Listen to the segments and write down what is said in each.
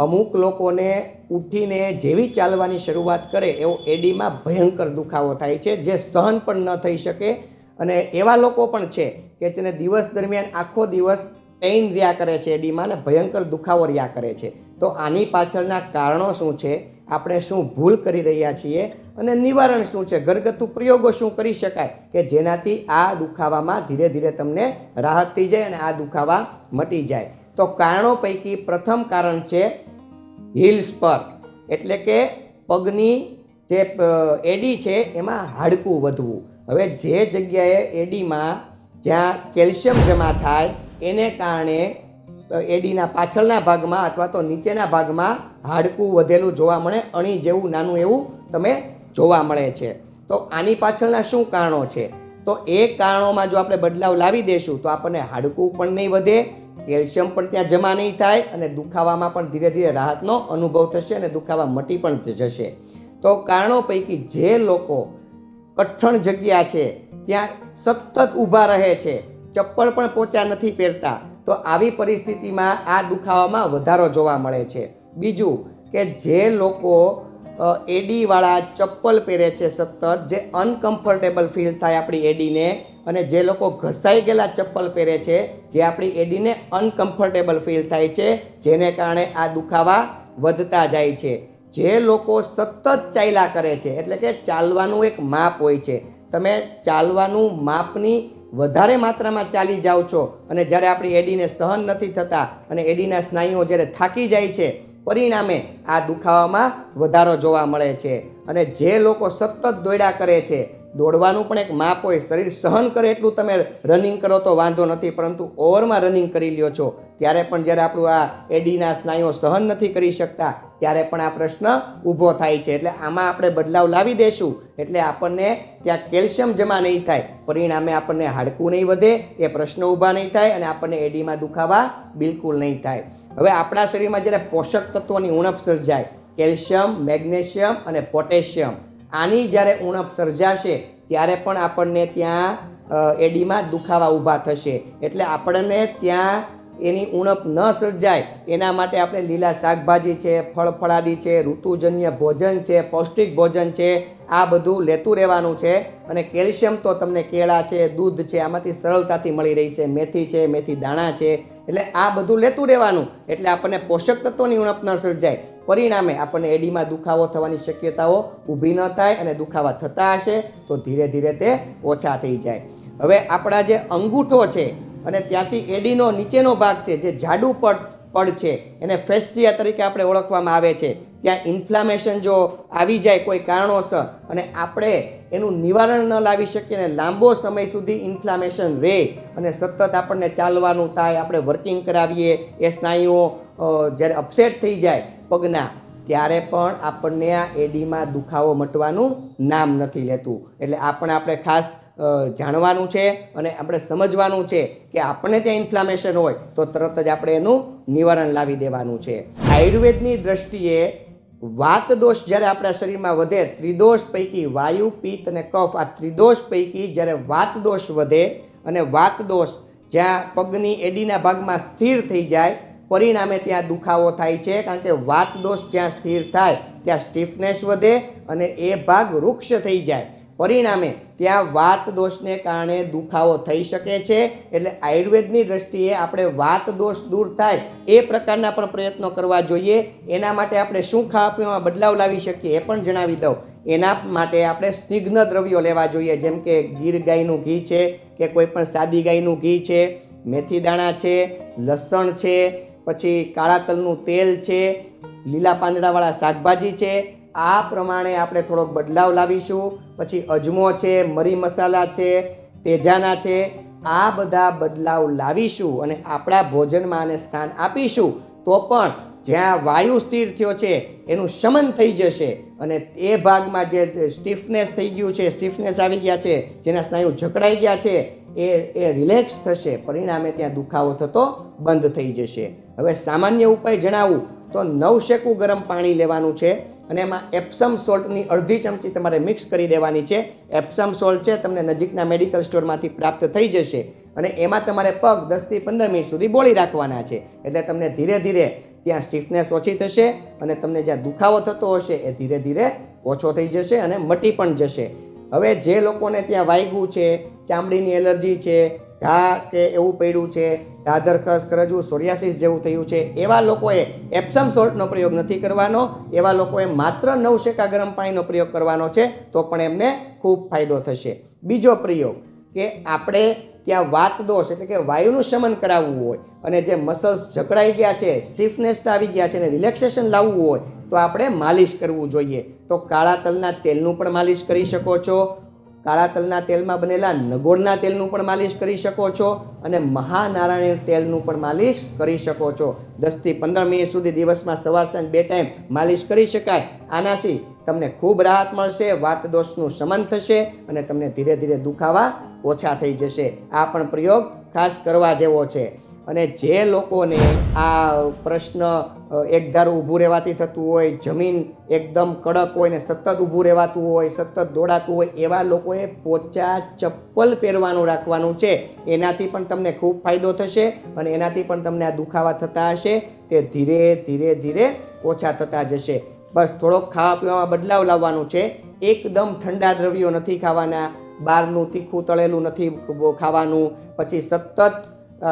અમુક લોકોને ઉઠીને જેવી ચાલવાની શરૂઆત કરે એવો એડીમાં ભયંકર દુખાવો થાય છે, જે સહન પણ ન થઈ શકે. અને એવા લોકો પણ છે કે જેને દિવસ દરમિયાન આખો દિવસ પેઇન રહ્યા કરે છે એડીમાં અને ભયંકર દુખાવો રહ્યા કરે છે. તો આની પાછળના કારણો શું છે? આપણે શું ભૂલ કરી રહ્યા છીએ? અને નિવારણ શું છે? ઘરગથ્થુ પ્રયોગો શું કરી શકાય? કે જેનાથી આ દુખાવામાં ધીરે ધીરે તમને રાહત થઈ જાય અને આ દુખાવા મટી જાય. તો કારણો પૈકી પ્રથમ કારણ છે હિલ્સ પર. એટલે કે પગની જે એડી છે એમાં હાડકું વધવું. હવે જે જગ્યાએ એડીમાં જ્યાં કેલ્શિયમ જમા થાય, એને કારણે એડીના પાછળના ભાગમાં અથવા તો નીચેના ભાગમાં હાડકું વધેલું જોવા મળે, અણી જેવું, નાનું એવું તમે જોવા મળે છે. તો આની પાછળના શું કારણો છે? તો એ કારણોમાં જો આપણે બદલાવ લાવી દેશું, તો આપણને હાડકું પણ નહીં વધે કેલ્શિયમ પણ ત્યાં જમા નહીં થાય અને દુખાવામાં પણ ધીરે ધીરે રાહતનો અનુભવ થશે અને દુખાવા મટી પણ જશે. તો કારણો પૈકી જે લોકો કઠણ જગ્યા છે, ત્યાં સતત ઊભા રહે છે, ચપ્પલ પણ પોચા નથી પહેરતા, તો આવી પરિસ્થિતિમાં આ દુખાવામાં વધારો જોવા મળે છે. બીજું કે જે લોકો એડીવાળા ચપ્પલ પહેરે છે સતત, જે અનકમ્ફર્ટેબલ ફીલ થાય આપણી એડીને અને જે લોકો ઘસાઈ ગયેલા ચપ્પલ પહેરે છે, જે આપણી એડીને અનકમ્ફર્ટેબલ ફીલ થાય છે, જેને કારણે આ દુખાવા વધતા જાય છે. જે લોકો સતત ચાલ્યા કરે છે, એટલે કે ચાલવાનું એક માપ હોય છે. તમે ચાલવાનું માપની વધારે માત્રામાં ચાલી જાઓ છો અને જ્યારે આપણી એડીને સહન નથી થતા અને એડીના સ્નાયુઓ જ્યારે થાકી જાય છે, પરિણામે આ દુખાવામાં વધારો જોવા મળે છે. અને જે લોકો સતત દોડ્યા કરે છે દોડવાનું પણ એક માપ હોય, શરીર સહન કરે એટલું તમે રનિંગ કરો તો વાંધો નથી, પરંતુ ઓવરમાં રનિંગ કરી લ્યો છો, ત્યારે પણ જ્યારે આપણું આ એડીના સ્નાયુઓ સહન નથી કરી શકતા, ત્યારે પણ આ પ્રશ્ન ઊભો થાય છે. એટલે આમાં આપણે બદલાવ લાવી દેશું, એટલે આપણને ત્યાં કેલ્શિયમ જમા નહીં થાય, પરિણામે આપણને હાડકું નહીં વધે, એ પ્રશ્ન ઊભા નહીં થાય અને આપણને એડીમાં દુખાવા બિલકુલ નહીં થાય. હવે આપણા શરીરમાં જ્યારે પોષક તત્વોની ઉણપ સર્જાય, કેલ્શિયમ, મેગ્નેશિયમ અને પોટેશિયમ, આની જ્યારે ઉણપ સર્જાશે ત્યારે પણ આપણને ત્યાં એડીમાં દુખાવા ઊભા થશે. એટલે આપણને ત્યાં એની ઉણપ ન સર્જાય. એના માટે આપણે લીલા શાકભાજી છે ફળફળાદી છે, ઋતુજન્ય ભોજન છે, પૌષ્ટિક ભોજન છે, આ બધું લેતું રહેવાનું છે. અને કેલ્શિયમ તો તમને કેળા છે, દૂધ છે, આમાંથી સરળતાથી મળી રહી છે મેથી છે, મેથી દાણા છે. એટલે આ બધું લેતું રહેવાનું. એટલે આપણને પોષક તત્વોની ઉણપ ન સર્જાય. પરિણામે આપણને એડીમાં દુખાવો થવાની શક્યતાઓ ઊભી ન થાય અને દુખાવા થતા હશે, તો ધીરે ધીરે તે ઓછા થઈ જાય. હવે આપણા જે અંગૂઠો છે અને ત્યાંથી એડીનો નીચેનો ભાગ છે, જે જાડુ પડ પડ છે, એને ફેસ્સિયા તરીકે આપણે ઓળખવામાં આવે છે. ત્યાં ઇન્ફ્લામેશન જો આવી જાય કોઈ કારણોસર અને આપણે એનું નિવારણ ન લાવી શકીએ અને લાંબો સમય સુધી ઇન્ફ્લામેશન રહે અને સતત આપણને ચાલવાનું થાય, આપણે વર્કિંગ કરાવીએ, એ સ્નાયુઓ જ્યારે અપસેટ થઈ જાય પગના. ત્યારે પણ આપણને આ એડીમાં દુખાવો મટવાનું નામ નથી લેતું. એટલે આપણે આપણે ખાસ જાણવાનું છે અને આપણે સમજવાનું છે કે આપણને ત્યાં ઇન્ફ્લામેશન હોય તો તરત જ આપણે એનું નિવારણ લાવી દેવાનું છે. આયુર્વેદની દ્રષ્ટિએ વાત દોષ જ્યારે આપણા શરીરમાં વધે, ત્રિદોષ પૈકી વાયુ, પિત્ત અને કફ, આ ત્રિદોષ પૈકી જ્યારે વાત દોષ વધે અને વાત દોષ જ્યાં પગની એડીના ભાગમાં સ્થિર થઈ જાય પરિણામે ત્યાં દુખાવો થાય છે, કારણ કે વાત દોષ જ્યાં સ્થિર થાય, ત્યાં સ્ટીફનેસ વધે અને એ ભાગ વૃક્ષ થઈ જાય. પરિણામે ત્યાં વાત દોષને કારણે દુખાવો થઈ શકે છે, એટલે આયુર્વેદની દ્રષ્ટિએ આપણે વાત દોષ દૂર થાય એ પ્રકારના પણ પ્રયત્નો કરવા જોઈએ. એના માટે આપણે શું ખાવા પીવામાં બદલાવ લાવી શકીએ એ પણ જણાવી દઉં. એના માટે આપણે સ્નિગ્ધ દ્રવ્યો લેવા જોઈએ, જેમ કે ગીર ગાયનું ઘી છે કે કોઈ પણ સાદી ગાયનું ઘી છે, મેથી દાણા છે, લસણ છે પછી કાળા તલનું તેલ છે, લીલા પાંદડાવાળા શાકભાજી છે, આ પ્રમાણે આપણે થોડોક બદલાવ લાવીશું. પછી અજમો છે, મરી મસાલા છે, તેજાના છે, આ બધા બદલાવ લાવીશું અને આપણા ભોજનમાં આને સ્થાન આપીશું. તો પણ જ્યાં વાયુ સ્થિર થયો છે, એનું શમન થઈ જશે અને એ ભાગમાં જે સ્ટીફનેસ થઈ ગયું છે સ્ટીફનેસ આવી ગયા છે, જેના સ્નાયુ જકડાઈ ગયા છે એ એ રિલેક્સ થશે. પરિણામે ત્યાં દુખાવો થતો બંધ થઈ જશે. હવે સામાન્ય ઉપાય જણાવું. તો નવશેકું ગરમ પાણી લેવાનું છે અને એમાં એપ્સમ સોલ્ટની અડધી ચમચી તમારે મિક્સ કરી દેવાની છે. એપ્સમ સોલ્ટ છે, તમને નજીકના મેડિકલ સ્ટોરમાંથી પ્રાપ્ત થઈ જશે. અને એમાં તમારે પગ દસથી પંદર મિનિટ સુધી બોળી રાખવાના છે. એટલે તમને ધીરે ધીરે ત્યાં સ્ટીફનેસ ઓછી થશે અને તમને જ્યાં દુખાવો થતો હશે, એ ધીરે ધીરે ઓછો થઈ જશે અને મટી પણ જશે. હવે જે લોકોને ત્યાં વાગ્યું છે, ચામડીની એલર્જી છે, ઘા કે એવું પડ્યું છે ધાધર ખસ કરજવું સોરિયાસિસ જેવું થયું છે, એવા લોકોએ એપ્સમ સોલ્ટનો પ્રયોગ નથી કરવાનો, એવા લોકોએ માત્ર નવ શેકા ગરમ પાણીનો પ્રયોગ કરવાનો છે, તો પણ એમને ખૂબ ફાયદો થશે. બીજો પ્રયોગ કે આપણે ત્યાં વાત દોષ એટલે કે વાયુનું શમન કરાવવું હોય અને જે મસલ્સ જકડાઈ ગયા છે સ્ટીફનેસ આવી ગયા છે અને રિલેક્સેશન લાવવું હોય, તો આપણે માલિશ કરવું જોઈએ. તો કાળા તલના તેલનું પણ માલિશ કરી શકો છો. કાળા તલના તેલમાં બનેલા નગોળના તેલનું પણ માલિશ કરી શકો છો અને મહાનારાયણ તેલનું પણ માલિશ કરી શકો છો. દસથી પંદર મિનિટ સુધી દિવસમાં સવાર સાંજ બે ટાઈમ માલિશ કરી શકાય. આનાથી તમને ખૂબ રાહત મળશે, વાત દોષનું શમન થશે અને તમને ધીરે ધીરે દુખાવા ઓછા થઈ જશે. આ પણ પ્રયોગ ખાસ કરવા જેવો છે. અને જે લોકોને આ પ્રશ્ન એકધારું ઊભું રહેવાથી થતું હોય, જમીન એકદમ કડક હોય ને સતત ઊભું રહેવાતું હોય, સતત દોડાતું હોય, એવા લોકોએ પોચા ચપ્પલ પહેરવાનું રાખવાનું છે. એનાથી પણ તમને ખૂબ ફાયદો થશે અને એનાથી પણ તમને આ દુખાવા થતા હશે. તે ધીરે ધીરે ધીરે ઓછા થતા જશે. બસ થોડોક ખાવા પીવામાં બદલાવ લાવવાનું છે. એકદમ ઠંડા દ્રવ્યો નથી ખાવાના, બહારનું તીખું તળેલું નથી ખાવાનું. પછી સતત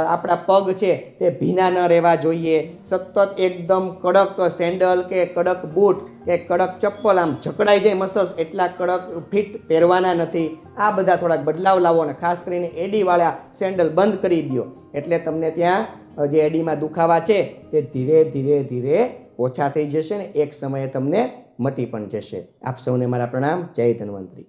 આપણા પગ છે તે ભીના ન રહેવા જોઈએ. સતત એકદમ કડક સેન્ડલ કે કડક બૂટ કે કડક ચપ્પલ આમ જકડાઈ જાય મસલ્સ એટલા કડક ફિટ પહેરવાના નથી. આ બધા થોડાક બદલાવ લાવો અને ખાસ કરીને એડીવાળા સેન્ડલ બંધ કરી દો એટલે તમને ત્યાં જે એડીમાં દુખાવા છે તે ધીરે ધીરે ધીરે ઓછા થઈ જશે ને એક સમયે તમને મટી પણ જશે. આપ સૌને મારા પ્રણામ. જય ધન્વંતરી.